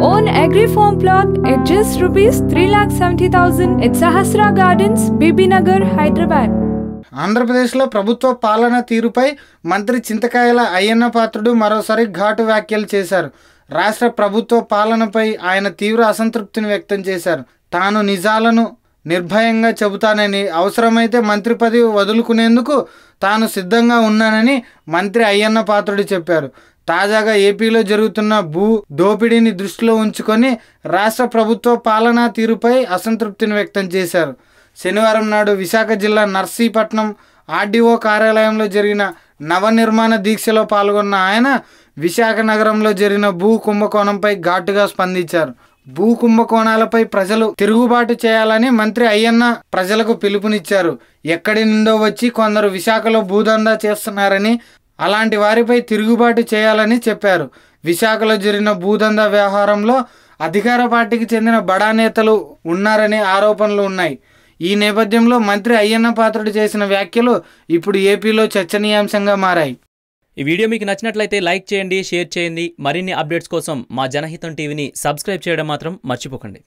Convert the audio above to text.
own agri farm plot at just rupees 3,70,000 at Sahasra Gardens, Bibinagar, Hyderabad. ఆంధ్రప్రదేశ్లో ప్రభుత్వ పాలన తీరుపై మంత్రి చింతకాయల అయ్యన్న పాత్రుడు మరోసారి ఘాటు వ్యాఖ్యలు చేశారు. రాష్ట్ర ప్రభుత్వ పాలనపై ఆయన తీవ్ర అసంతృప్తిని వ్యక్తం చేశారు. తాను నిజాలను నిర్భయంగా చెబుతానని అవసరమైతే మంత్రి పదవి వదులుకునేందుకు తాను సిద్ధంగా ఉన్నానని మంత్రి అయ్యన్న పాత్రుడు చెప్పారు. తాజాగా ఏపీలో జరుగుతున్న భూ దోపిడీని దృష్టిలో ఉంచుకొని రాష్ట్ర ప్రభుత్వ పాలనా తీరుపై అసంతృప్తిని వ్యక్తం చేశారు. శనివారం నాడు విశాఖ జిల్లా నర్సీపట్నం ఆర్డీఓ కార్యాలయంలో జరిగిన నవనిర్మాణ దీక్షలో పాల్గొన్న ఆయన విశాఖ నగరంలో జరిగిన భూ కుంభకోణంపై ఘాటుగా స్పందించారు. భూ కుంభకోణాలపై ప్రజలు తిరుగుబాటు చేయాలని మంత్రి అయ్యన్న ప్రజలకు పిలుపునిచ్చారు. ఎక్కడి నుండో వచ్చి కొందరు విశాఖలో భూదందా చేస్తున్నారని అలాంటి వారిపై తిరుగుబాటు చేయాలని చెప్పారు. విశాఖలో జరిగిన భూదందా వ్యవహారంలో అధికార పార్టీకి చెందిన బడా నేతలు ఉన్నారనే ఆరోపణలు ఉన్నాయి. ఈ నేపథ్యంలో మంత్రి అయ్యన్న పాత్రుడు చేసిన వ్యాఖ్యలు ఇప్పుడు ఏపీలో చర్చనీయాంశంగా మారాయి. ఈ వీడియో మీకు నచ్చినట్లయితే లైక్ చేయండి షేర్ చేయండి. మరిన్ని అప్డేట్స్ కోసం మా జనహితం టీవీని సబ్స్క్రైబ్ చేయడం మాత్రం మర్చిపోకండి.